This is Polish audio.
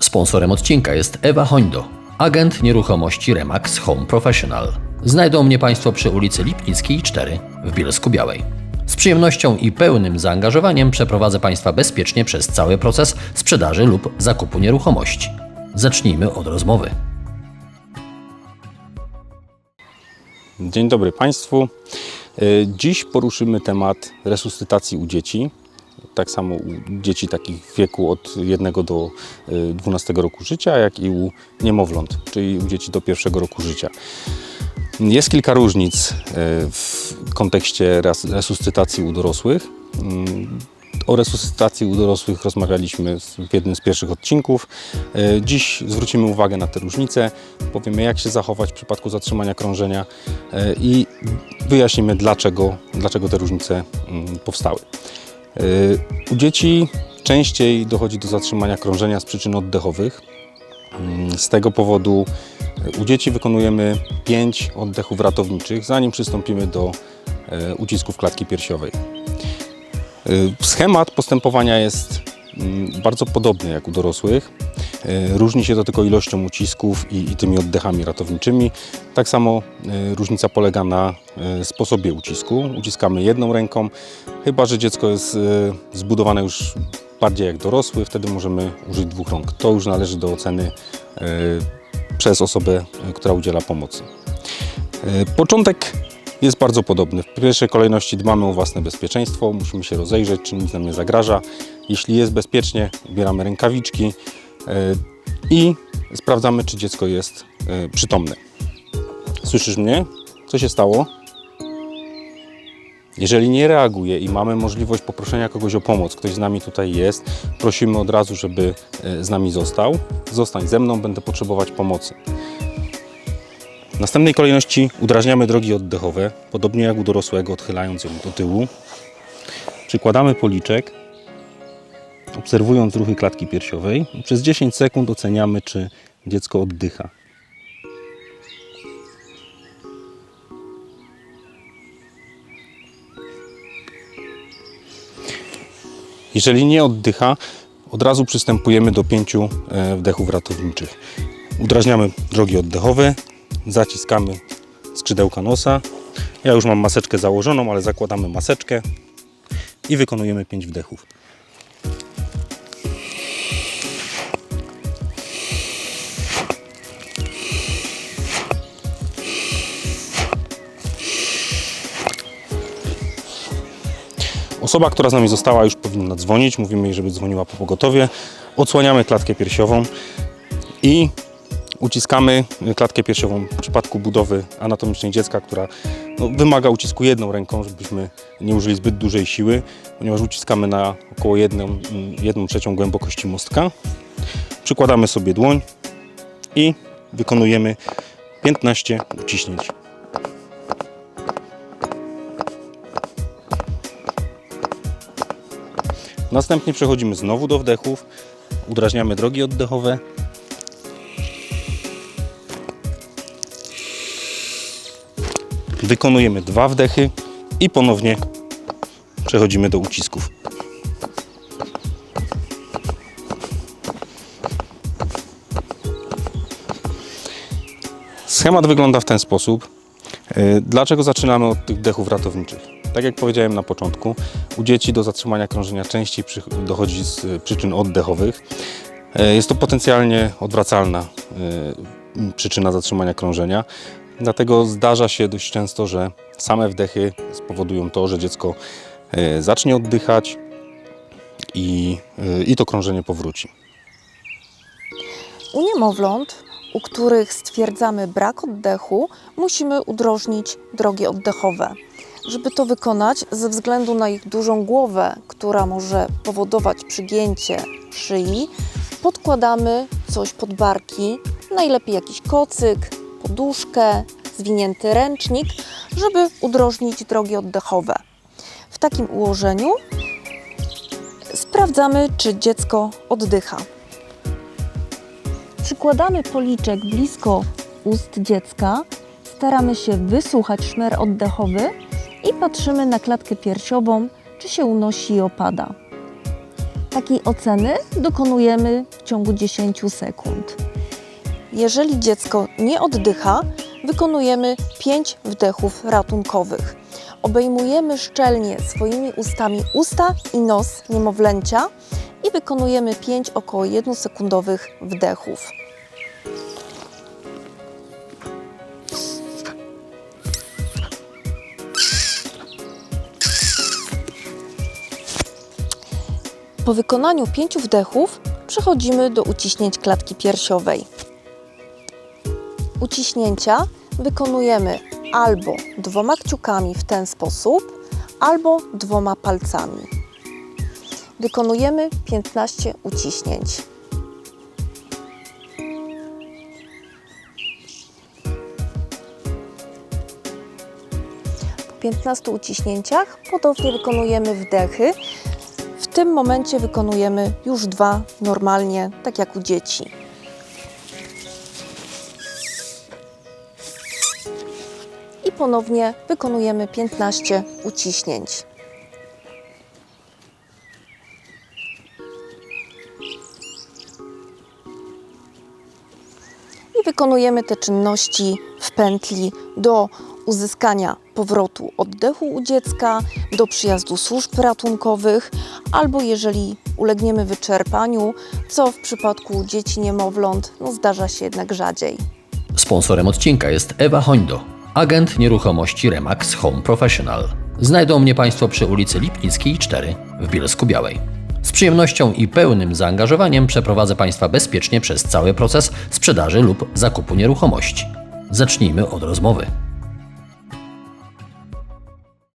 Sponsorem odcinka jest Ewa Hońdo, agent nieruchomości Remax Home Professional. Znajdą mnie Państwo przy ulicy Lipnickiej 4 w Bielsku Białej. Z przyjemnością i pełnym zaangażowaniem przeprowadzę Państwa bezpiecznie przez cały proces sprzedaży lub zakupu nieruchomości. Zacznijmy od rozmowy. Dzień dobry Państwu. E, Dziś poruszymy temat resuscytacji u dzieci. Tak samo u dzieci takich w wieku od 1 do e, 12 roku życia, jak i u niemowląt, czyli u dzieci do pierwszego roku życia. Jest kilka różnic e, w kontekście res- resuscytacji u dorosłych. Mm, O resuscytacji u dorosłych rozmawialiśmy w jednym z pierwszych odcinków. E, Dziś zwrócimy uwagę na te różnice, powiemy jak się zachować w przypadku zatrzymania krążenia i wyjaśnimy dlaczego, dlaczego te różnice mm, powstały. E, U dzieci częściej dochodzi do zatrzymania krążenia z przyczyn oddechowych. Mm, Z tego powodu e, u dzieci wykonujemy 5 oddechów ratowniczych, zanim przystąpimy do e, ucisków klatki piersiowej. Y, Schemat postępowania jest mm, bardzo podobny jak u dorosłych. Y, Różni się to tylko ilością ucisków i, i tymi oddechami ratowniczymi. Tak samo y, różnica polega na y, sposobie ucisku. Uciskamy jedną ręką, chyba że dziecko jest zbudowane już bardziej jak dorosły, wtedy możemy użyć dwóch rąk. To już należy do oceny przez osobę, która udziela pomocy. Początek jest bardzo podobny. W pierwszej kolejności dbamy o własne bezpieczeństwo, musimy się rozejrzeć, czy nic nam nie zagraża. Jeśli jest bezpiecznie, ubieramy rękawiczki i sprawdzamy, czy dziecko jest y, przytomne. Słyszysz mnie? Co się stało? Jeżeli nie reaguje i mamy możliwość poproszenia kogoś o pomoc, ktoś z nami tutaj jest, prosimy od razu, żeby y, z nami został. Zostań ze mną, będę potrzebować pomocy. W następnej kolejności udrażniamy drogi oddechowe, podobnie jak u dorosłego, odchylając ją do tyłu. Przykładamy policzek, obserwując ruchy klatki piersiowej przez 10 sekund oceniamy, czy dziecko oddycha. Jeżeli nie oddycha, od razu przystępujemy do pięciu e, wdechów ratowniczych. Udrażniamy drogi oddechowe, zaciskamy skrzydełka nosa. Ja już mam maseczkę założoną, ale zakładamy maseczkę i wykonujemy 5 wdechów. Osoba, która z nami została, już powinna dzwonić. Mówimy jej, żeby dzwoniła po pogotowie. Odsłaniamy klatkę piersiową i uciskamy klatkę piersiową w przypadku budowy anatomicznej dziecka, która no, wymaga ucisku jedną ręką, żebyśmy nie użyli zbyt dużej siły, ponieważ uciskamy na około jedną, jedną trzecią głębokości mostka. Przykładamy sobie dłoń i wykonujemy 15 uciśnięć. Następnie przechodzimy znowu do wdechów, udrażniamy drogi oddechowe Wykonujemy dwa wdechy i ponownie przechodzimy do ucisków. Schemat wygląda w ten sposób. Yy, Dlaczego zaczynamy od tych wdechów ratowniczych? Tak jak powiedziałem na początku, u dzieci do zatrzymania krążenia częściej dochodzi z y, przyczyn oddechowych. Yy, Jest to potencjalnie odwracalna yy, przyczyna zatrzymania krążenia. Dlatego zdarza się dość często, że same wdechy spowodują to, że dziecko e, zacznie oddychać i, e, i to krążenie powróci. U niemowląt, u których stwierdzamy brak oddechu, musimy udrożnić drogi oddechowe. Żeby to wykonać, ze względu na ich dużą głowę, która może powodować przygięcie szyi, podkładamy coś pod barki, najlepiej jakiś kocyk, poduszkę, zwinięty ręcznik, żeby udrożnić drogi oddechowe. W takim ułożeniu sprawdzamy, czy dziecko oddycha. Przykładamy policzek blisko ust dziecka, staramy się wysłuchać szmer oddechowy i patrzymy na klatkę piersiową, czy się unosi i opada. Takiej oceny dokonujemy w ciągu 10 sekund. Jeżeli dziecko nie oddycha, wykonujemy 5 wdechów ratunkowych. Obejmujemy szczelnie swoimi ustami usta i nos niemowlęcia i wykonujemy 5 około 1 sekundowych wdechów. Po wykonaniu pięciu wdechów przechodzimy do uciśnięć klatki piersiowej. Uciśnięcia wykonujemy albo dwoma kciukami w ten sposób, albo dwoma palcami. Wykonujemy 15 uciśnięć. Po 15 uciśnięciach ponownie wykonujemy wdechy. Tym momencie wykonujemy już dwa normalnie, tak jak u dzieci. I ponownie wykonujemy 15 uciśnięć. I wykonujemy te czynności w pętli do uzyskania powrotu oddechu u dziecka, do przyjazdu służb ratunkowych, albo jeżeli ulegniemy wyczerpaniu, co w przypadku dzieci niemowląt no, zdarza się jednak rzadziej. Sponsorem odcinka jest Ewa Hońdo, agent nieruchomości Remax Home Professional. Znajdą mnie Państwo przy ulicy Lipnickiej 4 w Bielsku Białej. Z przyjemnością i pełnym zaangażowaniem przeprowadzę Państwa bezpiecznie przez cały proces sprzedaży lub zakupu nieruchomości. Zacznijmy od rozmowy.